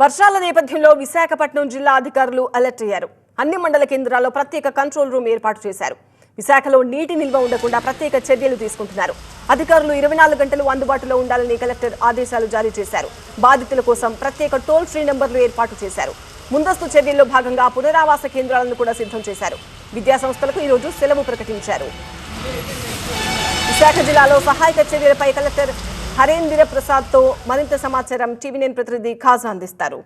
వర్షాల నేపథ్యంలో విశాఖపట్నం జిల్లా అధికారులు అలర్ట్ అయ్యారు. అన్ని మండల కేంద్రాల్లో ప్రత్యేక కంట్రోల్ రూమ్ ఏర్పాటు చేశారు. విశాఖలో నీటి నిల్వ ఉండకుండా ప్రత్యేక చర్యలు తీసుకుంటున్నారు. అధికారులు ఇరవై నాలుగు గంటలు అందుబాటులో ఉండాలని కలెక్టర్ ఆదేశాలు జారీ చేశారు. బాధితుల కోసం ప్రత్యేక టోల్ ఫ్రీ నెంబర్లు ఏర్పాటు చేశారు. ముందస్తు చర్యల్లో భాగంగా పునరావాస కేంద్రాలను కూడా సిద్ధం చేశారు. విద్యాసంస్థలకు ఈరోజు సెలవు ప్రకటించారు. విశాఖ జిల్లాలో సహాయక చర్యలపై కలెక్టర్ హరేంద్ర ప్రసాద్తో మరింత సమాచారం టీవీ నైన్ ప్రతినిధి ఖాజా అందిస్తారు.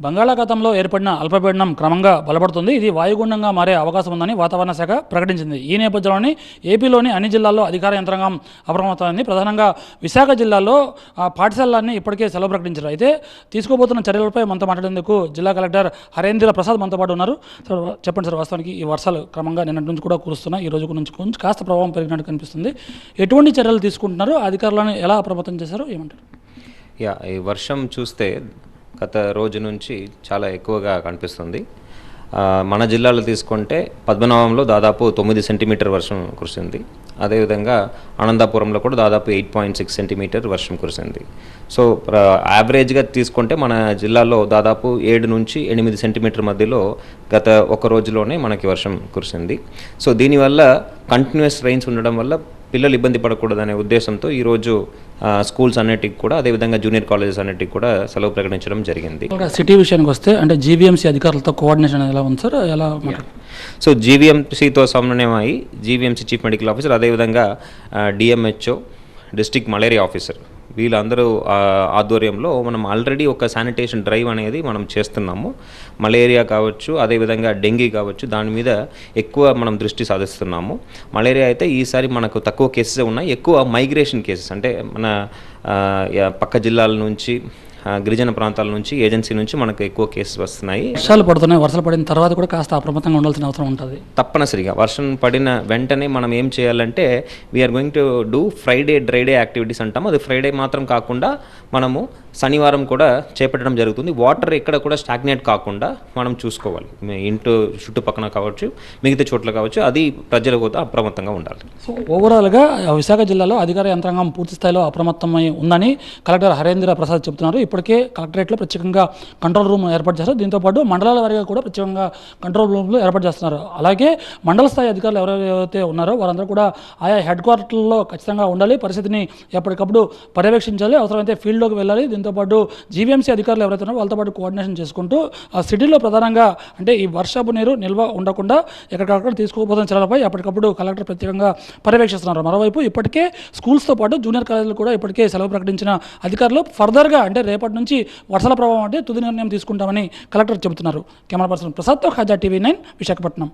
బంగాళాఖాతంలో ఏర్పడిన అల్పపీడనం క్రమంగా బలపడుతుంది. ఇది వాయుగుండంగా మారే అవకాశం ఉందని వాతావరణ శాఖ ప్రకటించింది. ఈ నేపథ్యంలోని ఏపీలోని అన్ని జిల్లాల్లో అధికార యంత్రాంగం అప్రమత్తమైంది. ప్రధానంగా విశాఖ జిల్లాలో ఆ, పాఠశాలలన్నీ ఇప్పటికే సెలవు ప్రకటించారు. అయితే తీసుకోబోతున్న చర్యలపై మనతో మాట్లాడేందుకు జిల్లా కలెక్టర్ హరేంద్ర ప్రసాద్ మనతో పాటు ఉన్నారు. సార్ చెప్పండి సార్ వాస్తవానికి ఈ వర్షాలు క్రమంగా నిన్నటి నుంచి కూడా కురుస్తున్నాయి. ఈ రోజు నుంచి కొంచెం కాస్త ప్రభావం పెరిగినట్టు కనిపిస్తుంది. ఎటువంటి చర్యలు తీసుకుంటున్నారు? అధికారులను ఎలా అప్రమత్తం చేశారు? ఏమంటారు? యా ఈ వర్షం చూస్తే గత రోజు నుంచి చాలా ఎక్కువగా కనిపిస్తుంది. మన జిల్లాలో తీసుకుంటే పద్మనాభంలో దాదాపు తొమ్మిది సెంటీమీటర్ వర్షం కురిసింది. అదేవిధంగా అనంతపురంలో కూడా దాదాపు ఎయిట్ పాయింట్ సిక్స్ సెంటీమీటర్ వర్షం కురిసింది. సో యావరేజ్గా తీసుకుంటే మన జిల్లాలో దాదాపు ఏడు నుంచి ఎనిమిది సెంటీమీటర్ మధ్యలో గత ఒక రోజులోనే మనకి వర్షం కురిసింది. సో దీనివల్ల కంటిన్యూస్ రైన్స్ ఉండడం వల్ల పిల్లలు ఇబ్బంది పడకూడదనే ఉద్దేశంతో ఈరోజు స్కూల్స్ అన్నిటికి కూడా అదేవిధంగా జూనియర్ కాలేజెస్ అన్నిటికి కూడా సెలవు ప్రకటించడం జరిగింది. సిటీ విషయానికి వస్తే అంటే జీవీఎంసీ అధికారులతో కోఆర్డినేషన్ ఎలా ఉంది సార్? ఎలా సో జీవీఎంసీతో సమన్వయం అయ్యి జీవీఎంసీ చీఫ్ మెడికల్ ఆఫీసర్ అదేవిధంగా డిఎంహెచ్ఓ డిస్ట్రిక్ట్ మలేరియా ఆఫీసర్. వీళ్ళందరూ ఆధ్వర్యంలో మనం ఆల్రెడీ ఒక శానిటేషన్ డ్రైవ్ అనేది మనం చేస్తున్నాము. మలేరియా కావచ్చు అదేవిధంగా డెంగీ కావచ్చు దాని మీద ఎక్కువ మనం దృష్టి సాధిస్తున్నాము. మలేరియా అయితే ఈసారి మనకు తక్కువ కేసెస్ ఉన్నాయి. ఎక్కువ మైగ్రేషన్ కేసెస్ అంటే మన పక్క జిల్లాల నుంచి గిరిజన ప్రాంతాల నుంచి ఏజెన్సీ నుంచి మనకు ఎక్కువ కేసెస్ వస్తున్నాయి. వర్షాలు పడుతున్నాయి. వర్షాలు పడిన తర్వాత కూడా కాస్త అప్రమత్తంగా ఉండాల్సిన అవసరం ఉంటుంది. తప్పనిసరిగా. వర్షం పడిన వెంటనే మనం ఏం చేయాలంటే we're going to do Friday dry day activities అంటాం అది ఫ్రైడే మాత్రం కాకుండా మనము శనివారం కూడా చేపట్టడం జరుగుతుంది. వాటర్ ఎక్కడ కూడా స్టాగ్నేట్ కాకుండా మనం చూసుకోవాలి. ఇంటి చుట్టుపక్కన కావచ్చు మిగతా చోట్ల కావచ్చు అది ప్రజలు కూడా అప్రమత్తంగా ఉండాలి. సో ఓవరాల్గా విశాఖ జిల్లాలో అధికార యంత్రాంగం పూర్తి స్థాయిలో అప్రమత్తమై ఉందని కలెక్టర్ హరేంద్ర ప్రసాద్ చెబుతున్నారు ఇప్పటికే కలెక్టరేట్లో ప్రత్యేకంగా కంట్రోల్ రూమ్ ఏర్పాటు చేస్తారు దీంతోపాటు మండలాల వారిగా కూడా ప్రత్యేకంగా కంట్రోల్ రూమ్లు ఏర్పాటు చేస్తున్నారు. అలాగే మండల స్థాయి అధికారులు ఎవరైతే ఉన్నారో వారందరూ కూడా ఆయా హెడ్ క్వార్టర్లలో ఖచ్చితంగా ఉండాలి పరిస్థితిని ఎప్పటికప్పుడు పర్యవేక్షించాలి అవసరమైతే ఫీల్డ్లోకి వెళ్ళాలి. దీంతోపాటు జీవీఎంసీ అధికారులు ఎవరైతే ఉన్నారో వాళ్ళతో పాటు కోఆర్డినేషన్ చేసుకుంటూ ఆ సిటీలో ప్రధానంగా అంటే ఈ వర్షపు నీరు నిల్వ ఉండకుండా ఎక్కడికక్కడ తీసుకోబోతున్న చర్యలపై ఎప్పటికప్పుడు కలెక్టర్ ప్రత్యేకంగా పర్యవేక్షిస్తున్నారు. మరోవైపు ఇప్పటికే స్కూల్స్తో పాటు జూనియర్ కాలేజీలు కూడా ఇప్పటికే సెలవు ప్రకటించిన అధికారులు ఫర్దర్గా అంటే రేపటి నుంచి వర్షాల ప్రభావం అంటే తుది నిర్ణయం తీసుకుంటామని కలెక్టర్ చెబుతున్నారు. కెమెరా పర్సన్ ప్రసాద్తో ఖాజా టీవీ నైన్ విశాఖపట్నం.